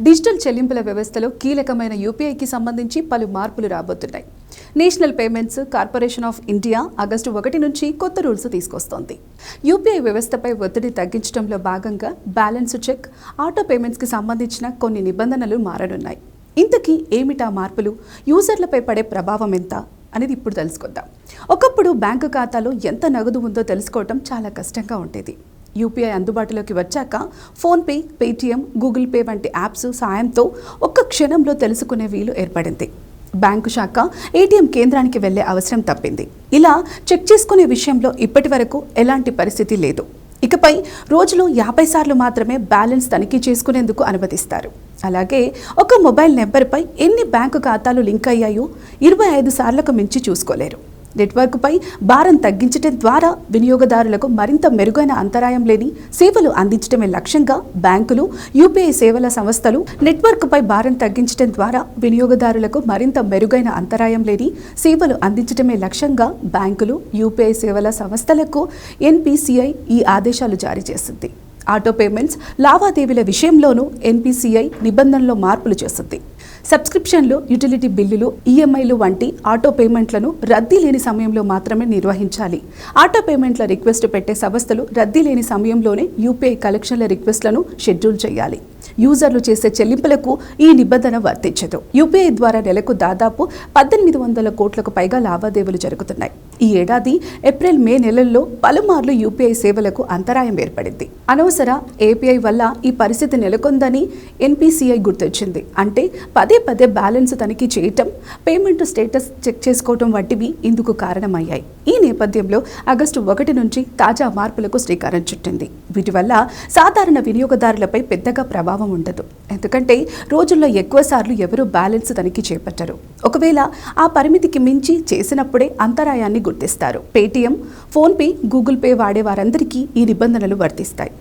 Digital చెల్లింపుల వ్యవస్థలో కీలకమైన యూపీఐకి సంబంధించి పలు మార్పులు రాబోతున్నాయి. National Payments Corporation of India August ఒకటి నుంచి కొత్త రూల్స్ తీసుకొస్తోంది. యూపీఐ వ్యవస్థపై ఒత్తిడి తగ్గించడంలో భాగంగా బ్యాలెన్స్ చెక్ ఆటో పేమెంట్స్కి సంబంధించిన కొన్ని నిబంధనలు మారనున్నాయి. ఇంతకీ ఏమిటా మార్పులు? యూజర్లపై పడే ప్రభావం ఎంత? అనేది ఇప్పుడు తెలుసుకుందాం. ఒకప్పుడు బ్యాంకు ఖాతాలో ఎంత నగదు ఉందో తెలుసుకోవటం చాలా కష్టంగా ఉండేది. యూపీఐ అందుబాటులోకి వచ్చాక ఫోన్పే పేటీఎం గూగుల్ పే వంటి యాప్స్ సాయంతో ఒక్క క్షణంలో తెలుసుకునే వీలు ఏర్పడింది. బ్యాంకు శాఖ ఏటీఎం కేంద్రానికి వెళ్ళే అవసరం తప్పింది. ఇలా చెక్ చేసుకునే విషయంలో ఇప్పటి వరకు ఎలాంటి పరిస్థితి లేదు. ఇకపై రోజులో యాభై సార్లు మాత్రమే బ్యాలెన్స్ తనిఖీ చేసుకునేందుకు అనుమతిస్తారు. అలాగే ఒక మొబైల్ నెంబర్పై ఎన్ని బ్యాంకు ఖాతాలు లింక్ అయ్యాయో ఇరవై ఐదు సార్లకు మించి చూసుకోలేరు. నెట్వర్క్పై భారం తగ్గించడం ద్వారా వినియోగదారులకు మరింత మెరుగైన అంతరాయం లేని సేవలు అందించడమే లక్ష్యంగా బ్యాంకులు యూపీఐ సేవల సంస్థలు నెట్వర్క్పై భారం తగ్గించడం ద్వారా వినియోగదారులకు మరింత మెరుగైన అంతరాయం లేని సేవలు అందించడమే లక్ష్యంగా బ్యాంకులు యూపీఐ సేవల సంస్థలకు ఎన్పిసిఐ ఈ ఆదేశాలు జారీ చేసింది. ఆటో పేమెంట్స్ లావాదేవీల విషయంలోనూ ఎన్పిసిఐ నిబంధనలో మార్పులు చేస్తుంది సబ్స్క్రిప్షన్లు యుటిలిటీ బిల్లులు ఈఎంఐలు వంటి ఆటో పేమెంట్లను రద్దీ లేని సమయంలో మాత్రమే నిర్వహించాలి. ఆటో పేమెంట్ల రిక్వెస్ట్ పెట్టే సంస్థలు రద్దీ లేని సమయంలోనే యూపీఐ కలెక్షన్ల రిక్వెస్ట్లను షెడ్యూల్ చేయాలి. యూజర్లు చేసే చెల్లింపులకు ఈ నిబంధన వర్తించదు. యూపీఐ ద్వారా నెలకు దాదాపు పద్దెనిమిది వందల కోట్లకు పైగా లావాదేవీలు జరుగుతున్నాయి. ఈ ఏడాది ఏప్రిల్ మే నెలల్లో పలుమార్లు యూపీఐ సేవలకు అంతరాయం ఏర్పడింది. అనవసర ఏపీఐ వల్ల ఈ పరిస్థితి నెలకొందని ఎన్పిసిఐ గుర్తొచ్చింది. అంటే పదే పదే బ్యాలెన్స్ తనిఖీ చేయటం పేమెంట్ స్టేటస్ చెక్ చేసుకోవటం వంటివి ఇందుకు కారణమయ్యాయి. ఈ నేపథ్యంలో ఆగస్టు ఒకటి నుంచి తాజా మార్పులకు శ్రీకారం చుట్టింది. వీటి వల్ల సాధారణ వినియోగదారులపై పెద్దగా ప్రభావం ఉండదు. ఎందుకంటే రోజుల్లో ఎక్కువ సార్లు ఎవరూ బ్యాలెన్స్ తనిఖీ చేపట్టరు. ఒకవేళ ఆ పరిమితికి మించి చేసినప్పుడే అంతరాయాన్ని గుర్తిస్తారు. పేటీఎం ఫోన్పే గూగుల్ పే వాడే వారందరికీ ఈ నిబంధనలు వర్తిస్తాయి.